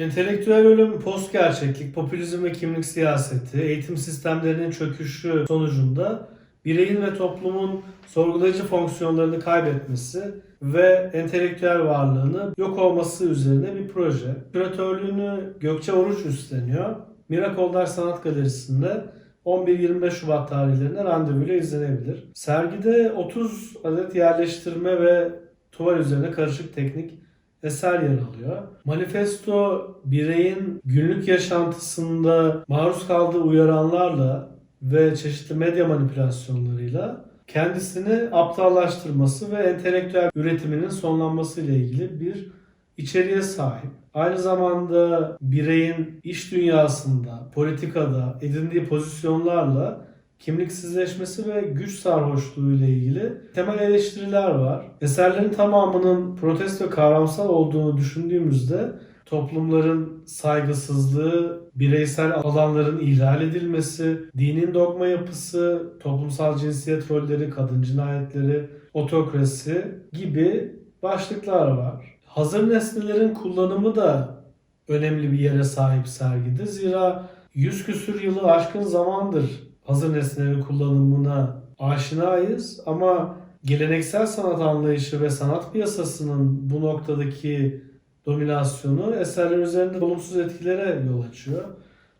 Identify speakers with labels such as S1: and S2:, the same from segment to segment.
S1: Entelektüel ölüm, post gerçeklik, popülizm ve kimlik siyaseti, eğitim sistemlerinin çöküşü sonucunda bireyin ve toplumun sorgulayıcı fonksiyonlarını kaybetmesi ve entelektüel varlığını yok olması üzerine bir proje. Küratörlüğünü Gökçe Oruç üstleniyor. Mirakoldar Sanat Galerisi'nde 11-25 Şubat tarihlerinde randevuyla izlenebilir. Sergide 30 adet yerleştirme ve tuval üzerine karışık teknik eser yer alıyor. Manifesto bireyin günlük yaşantısında maruz kaldığı uyaranlarla ve çeşitli medya manipülasyonlarıyla kendisini aptallaştırması ve entelektüel üretiminin sonlanması ile ilgili bir içeriğe sahip. Aynı zamanda bireyin iş dünyasında, politikada edindiği pozisyonlarla kimliksizleşmesi ve güç sarhoşluğu ile ilgili temel eleştiriler var. Eserlerin tamamının protest ve kavramsal olduğunu düşündüğümüzde toplumların saygısızlığı, bireysel alanların ihlal edilmesi, dinin dogma yapısı, toplumsal cinsiyet rolleri, kadın cinayetleri, otokrasi gibi başlıklar var. Hazır nesnelerin kullanımı da önemli bir yere sahip sergide. Zira yüz küsür yılı aşkın zamandır hazır nesnelerin kullanımına aşinayız ama geleneksel sanat anlayışı ve sanat piyasasının bu noktadaki dominasyonu eserler üzerinde olumsuz etkilere yol açıyor.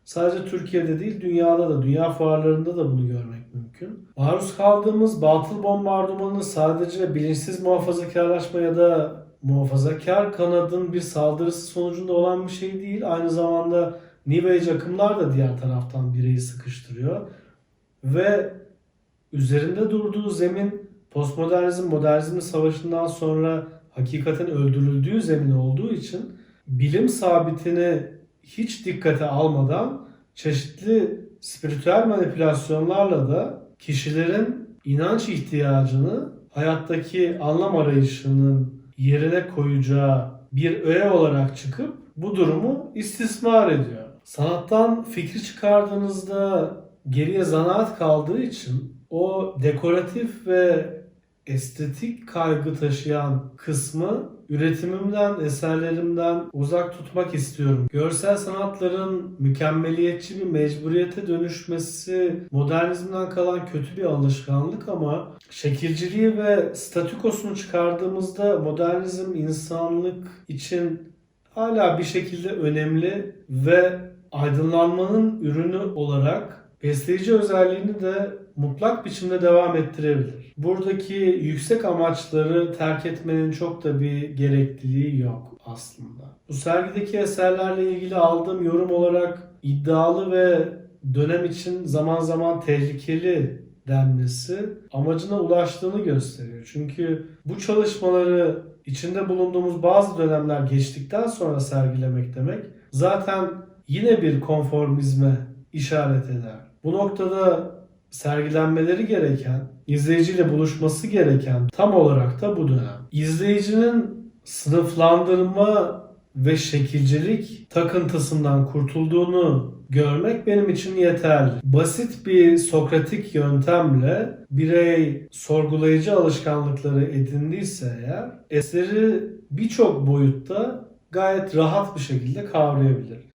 S1: Sadece Türkiye'de değil dünyada da, dünya fuarlarında da bunu görmek mümkün. Maruz kaldığımız batıl bombardımanı sadece bilinçsiz muhafazakarlaşma ya da muhafazakar kanadın bir saldırısı sonucunda olan bir şey değil. Aynı zamanda New Age akımlar da diğer taraftan bireyi sıkıştırıyor. Ve üzerinde durduğu zemin postmodernizm, modernizmin savaşından sonra hakikaten öldürüldüğü zemin olduğu için bilim sabitini hiç dikkate almadan çeşitli spiritüel manipülasyonlarla da kişilerin inanç ihtiyacını hayattaki anlam arayışının yerine koyacağı bir öğe olarak çıkıp bu durumu istismar ediyor. Sanattan fikri çıkardığınızda geriye zanaat kaldığı için o dekoratif ve estetik kaygı taşıyan kısmı üretimimden, eserlerimden uzak tutmak istiyorum. Görsel sanatların mükemmeliyetçi bir mecburiyete dönüşmesi modernizmden kalan kötü bir alışkanlık ama şekilciliği ve statükosunu çıkardığımızda modernizm insanlık için hala bir şekilde önemli ve aydınlanmanın ürünü olarak besleyici özelliğini de mutlak biçimde devam ettirebilir. Buradaki yüksek amaçları terk etmenin çok da bir gerekliliği yok aslında. Bu sergideki eserlerle ilgili aldığım yorum olarak iddialı ve dönem için zaman zaman tehlikeli denmesi amacına ulaştığını gösteriyor. Çünkü bu çalışmaları içinde bulunduğumuz bazı dönemler geçtikten sonra sergilemek demek zaten yine bir konformizme işaret eder. Bu noktada sergilenmeleri gereken, izleyiciyle buluşması gereken tam olarak da bu dönem. İzleyicinin sınıflandırma ve şekilcilik takıntısından kurtulduğunu görmek benim için yeterli. Basit bir sokratik yöntemle birey sorgulayıcı alışkanlıkları edindiyse eğer eseri birçok boyutta gayet rahat bir şekilde kavrayabilir.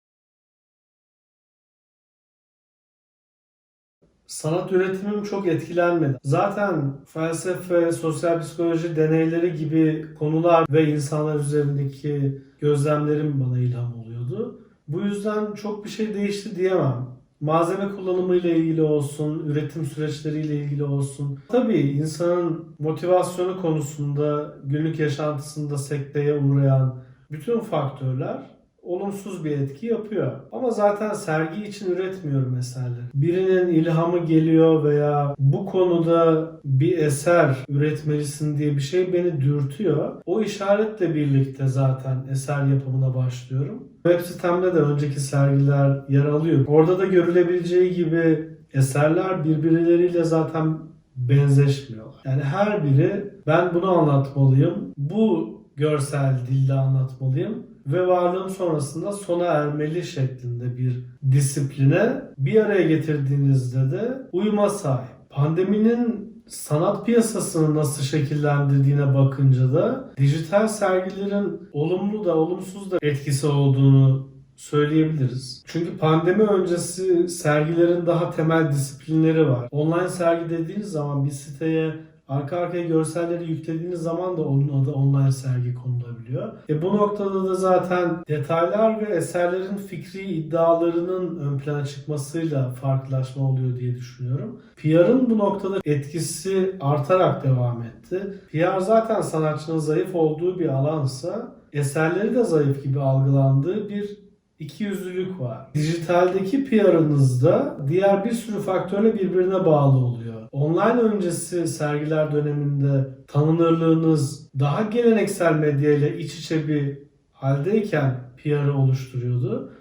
S1: Sanat üretimim çok etkilenmedi. Zaten felsefe, sosyal psikoloji deneyleri gibi konular ve insanlar üzerindeki gözlemlerim bana ilham oluyordu. Bu yüzden çok bir şey değişti diyemem. Malzeme kullanımı ile ilgili olsun, üretim süreçleriyle ilgili olsun. Tabii insanın motivasyonu konusunda günlük yaşantısında sekteye uğrayan bütün faktörler olumsuz bir etki yapıyor. Ama zaten sergi için üretmiyorum eserleri. Birinin ilhamı geliyor veya bu konuda bir eser üretmelisin diye bir şey beni dürtüyor. O işaretle birlikte zaten eser yapımına başlıyorum. Web sitemde de önceki sergiler yer alıyor. Orada da görülebileceği gibi eserler birbirleriyle zaten benzeşmiyorlar. Yani her biri ben bunu anlatmalıyım, bu görsel dille anlatmalıyım ve varlığım sonrasında sona ermeli şeklinde bir disipline bir araya getirdiğinizde de uyuma sahip. Pandeminin sanat piyasasını nasıl şekillendirdiğine bakınca da dijital sergilerin olumlu da olumsuz da etkisi olduğunu söyleyebiliriz. Çünkü pandemi öncesi sergilerin daha temel disiplinleri var. Online sergi dediğiniz zaman bir siteye arka arkaya görselleri yüklediğiniz zaman da onun adı online sergi konulabiliyor. E bu noktada da zaten detaylar ve eserlerin fikri iddialarının ön plana çıkmasıyla farklılaşma oluyor diye düşünüyorum. PR'ın bu noktada etkisi artarak devam etti. PR zaten sanatçının zayıf olduğu bir alansa eserleri de zayıf gibi algılandığı bir ikiyüzlülük var. Dijitaldeki PR'ınızda diğer bir sürü faktörle birbirine bağlı oluyor. Online öncesi sergiler döneminde tanınırlığınız daha geleneksel medya ile iç içe bir haldeyken PR'ı oluşturuyordu.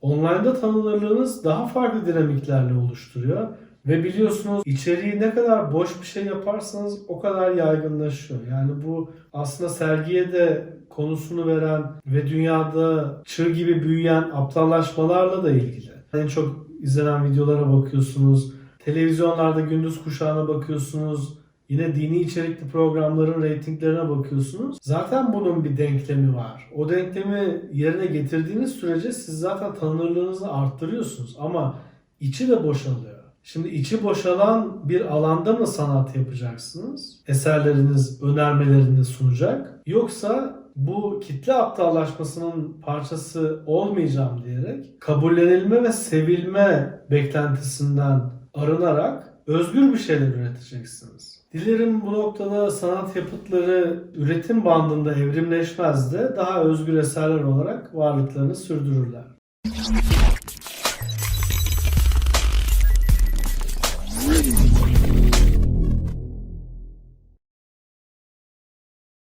S1: Online'da tanınırlığınız daha farklı dinamiklerle oluşturuyor. Ve biliyorsunuz içeriği ne kadar boş bir şey yaparsanız o kadar yaygınlaşıyor. Yani bu aslında sergiye de konusunu veren ve dünyada çığ gibi büyüyen aptallaşmalarla da ilgili. En çok izlenen videolara bakıyorsunuz. Televizyonlarda gündüz kuşağına bakıyorsunuz. Yine dini içerikli programların reytinglerine bakıyorsunuz. Zaten bunun bir denklemi var. O denklemi yerine getirdiğiniz sürece siz zaten tanınırlığınızı arttırıyorsunuz. Ama içi de boşalıyor. Şimdi içi boşalan bir alanda mı sanat yapacaksınız? Eserleriniz önermelerini sunacak. Yoksa bu kitle aptallaşmasının parçası olmayacağım diyerek kabullenilme ve sevilme beklentisinden arınarak özgür bir şeyler üreteceksiniz. Dilerim bu noktada sanat yapıtları üretim bandında evrimleşmez de daha özgür eserler olarak varlıklarını sürdürürler.